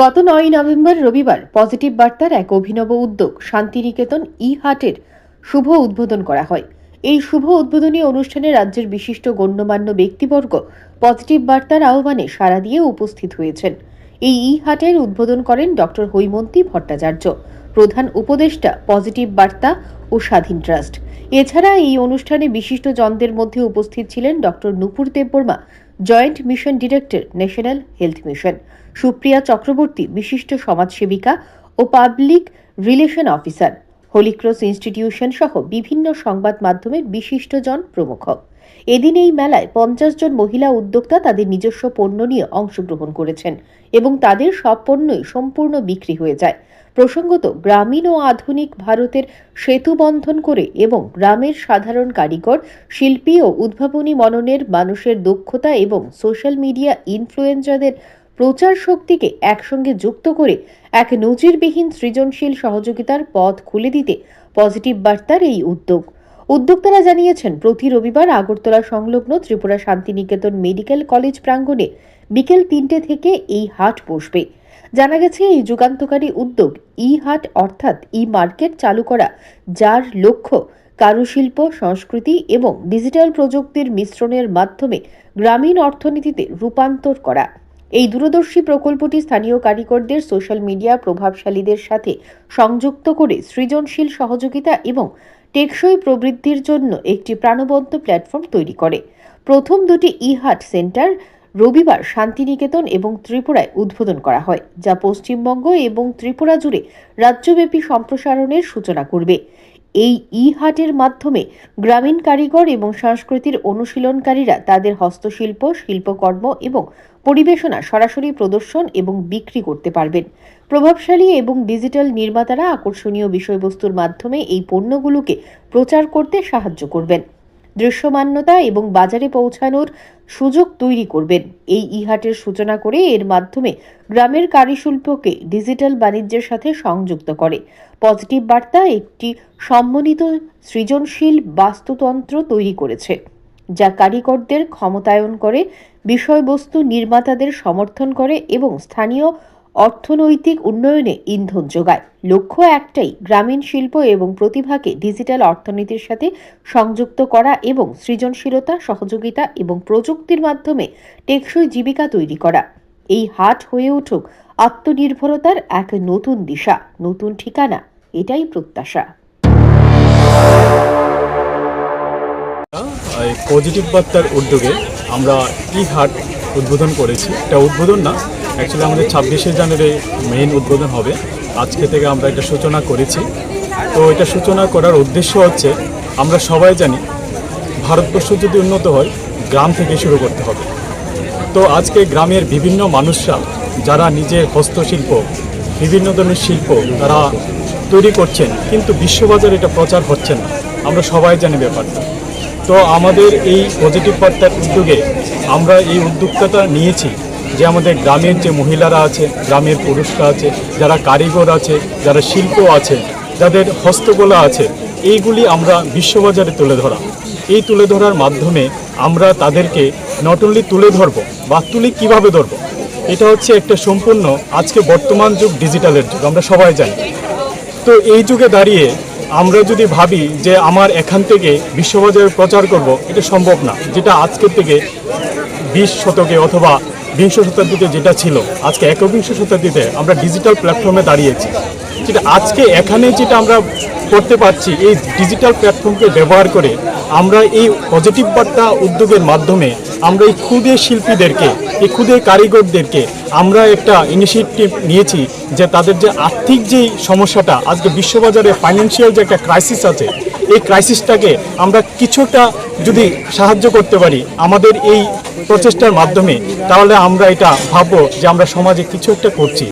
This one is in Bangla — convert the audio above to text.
গত নয় নভেম্বর রবিবার পজিটিভ বার্তার এক অভিনব উদ্যোগ শান্তিনিকেতন ই হাটের শুভ উদ্বোধন করা হয়। এই শুভ উদ্বোধনী অনুষ্ঠানে রাজ্যের বিশিষ্ট গণ্যমান্য ব্যক্তিবর্গ পজিটিভ বার্তার আহ্বানে সাড়া দিয়ে উপস্থিত হয়েছেন। এই ই হাটের উদ্বোধন করেন ডক্টর হৈমন্তী ভট্টাচার্য, প্রধান উপদেষ্টা পজিটিভ বার্তা ও স্বাধীন ট্রাস্ট। এছাড়া এই অনুষ্ঠানে বিশিষ্ট জনদের মধ্যে উপস্থিত ছিলেন doctor Nupur Debbarma joint mission director national health mission. Supriya Chakraborty বিশিষ্ট সমাজসেবিকা ও public relation officer. Holy Cross institution সহ বিভিন্ন সংবাদ মাধ্যমের বিশিষ্টজন প্রমুখ এদিন এই মেলায় পঞ্চাশ জন মহিলা উদ্যোক্তা তাদের নিজস্ব পণ্য নিয়ে অংশগ্রহণ করেছেন এবং তাদের সব পণ্যই সম্পূর্ণ বিক্রি হয়ে যায়। প্রসঙ্গত, গ্রামীণ ও আধুনিক ভারতের সেতু বন্ধন করে এবং গ্রামের সাধারণ কারিগর, শিল্পী ও উদ্ভাবনী মননের মানুষের দক্ষতা এবং সোশ্যাল মিডিয়া ইনফ্লুয়েন্সারদের প্রচার শক্তিকে একসঙ্গে যুক্ত করে এক নজিরবিহীন সৃজনশীল সহযোগিতার পথ খুলে দিতে পজিটিভ বার্তার এই উদ্যোগ। উদ্যোক্তারা জানিয়েছেন, প্রতি রবিবার আগরতলা সংলগ্ন ত্রিপুরা শান্তিনিকেতন মেডিকেল কলেজ প্রাঙ্গণে বিকেল তিনটে থেকে এই হাট বসবে। জানা গেছে, এই যুগান্তকারী উদ্যোগ ই হাট অর্থাৎ ই মার্কেট চালু করা, যার লক্ষ্য কারুশিল্প, সংস্কৃতি এবং ডিজিটাল প্রযুক্তির মিশ্রণের মাধ্যমে গ্রামীণ অর্থনীতিতে রূপান্তর করা। এই দূরদর্শী প্রকল্পটি স্থানীয় কারিগরদের সোশ্যাল মিডিয়া প্রভাবশালীদের সাথে সংযুক্ত করে সৃজনশীল সহযোগিতা এবং টেকসই প্রবৃদ্ধির জন্য একটি প্রাণবন্ত প্ল্যাটফর্ম তৈরি করে। প্রথম দুটি ই হাট সেন্টার রবিবার শান্তিনিকেতন এবং ত্রিপুরায় উদ্বোধন করা হয়, যা পশ্চিমবঙ্গ এবং ত্রিপুরা জুড়ে রাজ্যব্যাপী সম্প্রসারণের সূচনা করবে। এই ই হাটের মাধ্যমে গ্রামীণ কারিগর এবং সংস্কৃতির অনুশীলনকারীরা তাদের হস্তশিল্প, শিল্পকর্ম এবং পরিবেশনা সরাসরি প্রদর্শন এবং বিক্রি করতে পারবেন। প্রভাবশালী এবং ডিজিটাল নির্মাতারা আকর্ষণীয় বিষয়বস্তুর মাধ্যমে এই পণ্যগুলোকে প্রচার করতে সাহায্য করবেন। দৃশ্যমান্যতা এবং বাজারে পৌঁছানোর সুযোগ তৈরি করবেন। এই ইহাটের সূচনা করে এর মাধ্যমে গ্রামের কারিশিল্পকে ডিজিটাল বাণিজ্যের সাথে সংযুক্ত করে। পজিটিভ বার্তা একটি সম্মানিত সৃজনশীল বাস্তুতন্ত্র তৈরি করেছে, যা কারিগরদের ক্ষমতায়ন করে, বিষয়বস্তু নির্মাতাদের সমর্থন করে এবং স্থানীয় অর্থনৈতিক উন্নয়নে ইন্ধন যোগায়। লক্ষ্য একটাই, গ্রামীণ শিল্প এবং প্রতিভাকে ডিজিটাল অর্থনীতির সাথে সংযুক্ত করা এবং সৃজনশীলতা, সহযোগিতা এবং প্রযুক্তির মাধ্যমে টেকসই জীবিকা তৈরি করা। এই হাট হয়ে উঠুক আত্মনির্ভরতার এক নতুন দিশা, নতুন ঠিকানা, এটাই প্রত্যাশা। এই পজিটিভ বার্তার উদ্যোগে আমরা ই হাট উদ্বোধন করেছি। এটা উদ্বোধন না অ্যাকচুয়ালি আমাদের ছাব্বিশে জানুয়ারি মেইন উদ্বোধন হবে। আজকে থেকে আমরা এটা সূচনা করেছি। তো এটা সূচনা করার উদ্দেশ্য হচ্ছে, আমরা সবাই জানি ভারতবর্ষ যদি উন্নত হয়, গ্রাম থেকে শুরু করতে হবে। তো আজকে গ্রামের বিভিন্ন মানুষরা, যারা নিজের হস্তশিল্প, বিভিন্ন ধরনের শিল্প তারা তৈরি করছেন, কিন্তু বিশ্ববাজারে এটা প্রচার হচ্ছে না। আমরা সবাই জানি ব্যাপারটা। তো আমাদের এই পজিটিভ বার্তার উদ্যোগে আমরা এই উদ্যোক্তাটা নিয়েছি যে আমাদের গ্রামের যে মহিলারা আছে, গ্রামের পুরুষরা আছে, যারা কারিগর আছে, যারা শিল্প আছে, যাদের হস্তকলা আছে, এইগুলি আমরা বিশ্ববাজারে তুলে ধরা। এই তুলে ধরার মাধ্যমে আমরা তাদেরকে নট অনলি তুলে ধরবো, বা তুলে কীভাবে ধরবো, এটা হচ্ছে একটা সম্পূর্ণ আজকে বর্তমান যুগ ডিজিটালের যুগ, আমরা সবাই জানি। তো এই যুগে দাঁড়িয়ে আমরা যদি ভাবি যে আমার এখান থেকে বিশ্ববাজারে প্রচার করব, এটা সম্ভব না। যেটা আজকের থেকে বিশ শতকে অথবা বিংশ শতাব্দীতে যেটা ছিল, আজকে একবিংশ শতাব্দীতে আমরা ডিজিটাল প্ল্যাটফর্মে দাঁড়িয়েছি। যেটা আজকে এখানে যেটা আমরা করতে পারছি, এই ডিজিটাল প্ল্যাটফর্মকে ব্যবহার করে আমরা এই পজিটিভ বার্তা উদ্যোগের মাধ্যমে আমরা এই ক্ষুদে শিল্পীদেরকে, এই ক্ষুদে কারিগরদেরকে আমরা একটা ইনিশিয়েটিভ নিয়েছি যে তাদের যে আর্থিক যে সমস্যাটা, আজকে বিশ্ববাজারে ফাইন্যান্সিয়াল যে একটা ক্রাইসিস আছে, এই ক্রাইসিসটাকে আমরা কিছুটা যদি সাহায্য করতে পারি আমাদের এই প্রচেষ্টার মাধ্যমে, তাহলে আমরা এটা ভাববো যে আমরা সমাজে কিছু একটা করছি।